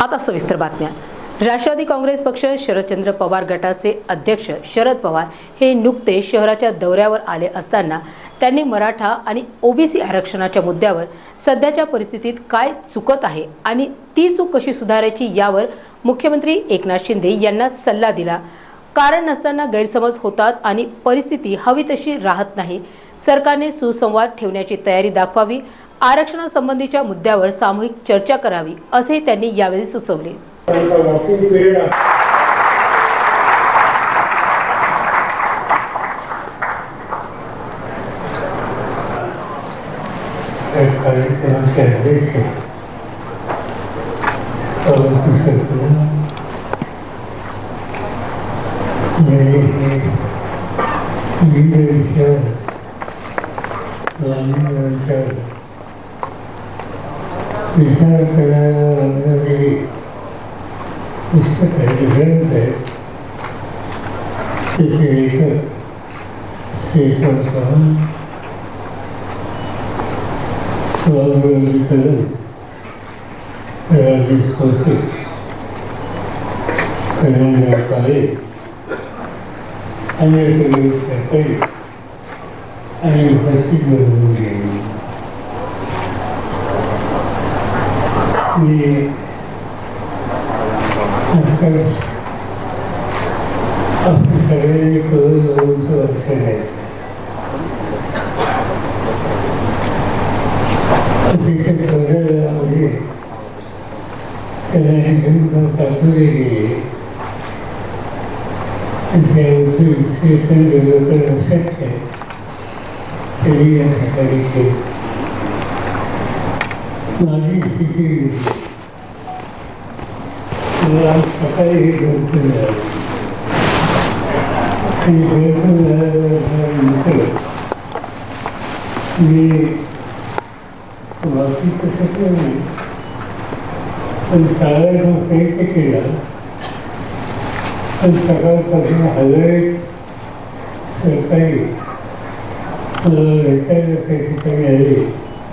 आता सविस्तर बातम्या. राष्ट्रवादी काँग्रेस पक्ष शरदचंद्र पवार गटाचे अध्यक्ष शरद पवार हे नुकते शहराच्या दौऱ्यावर आले असताना त्यांनी मराठा आणि ओबीसी आरक्षणाच्या मुद्द्यावर सध्याच्या परिस्थितीत काय चुकत आहे आणि ती चूक कशी सुधारायची यावर मुख्यमंत्री एकनाथ शिंदे यांना सल्ला दिला. कारण नसताना गैरसमज होतात आणि परिस्थिती हवी तशी राहत नाही. सरकारने सुसंवाद ठेवण्याची तयारी दाखवावी आरक्षणासंबंधीच्या मुद्द्यावर सामूहिक चर्चा करावी असे त्यांनी यावेळी सुचवले. Vistaratana Nandari, Vistata Grande, Sitirika, Sitata, Svagalika, Radhikoti, Kananda Kali, Anyasalu Kapai, Ayam Hasidmanandi. त्याचे लेखक शेषव चव्हाण सुभाषबाबू कदम राजेश खोसे कल्याणराव काळे आणि सगळे आजकाल आपली सगळ्यांनी कळून वर्ष आहे अतिशय संग्रहालयामध्ये सगळ्यांनी ग्रंथ पाठवले गेले त्याचं विश्लेषण शक्य आहे तरी या सकाळी केलं Magnifici lansatei gândire. Privitele gândire. Și va fi că se trebuie. Înțeleg în fiecare chiria.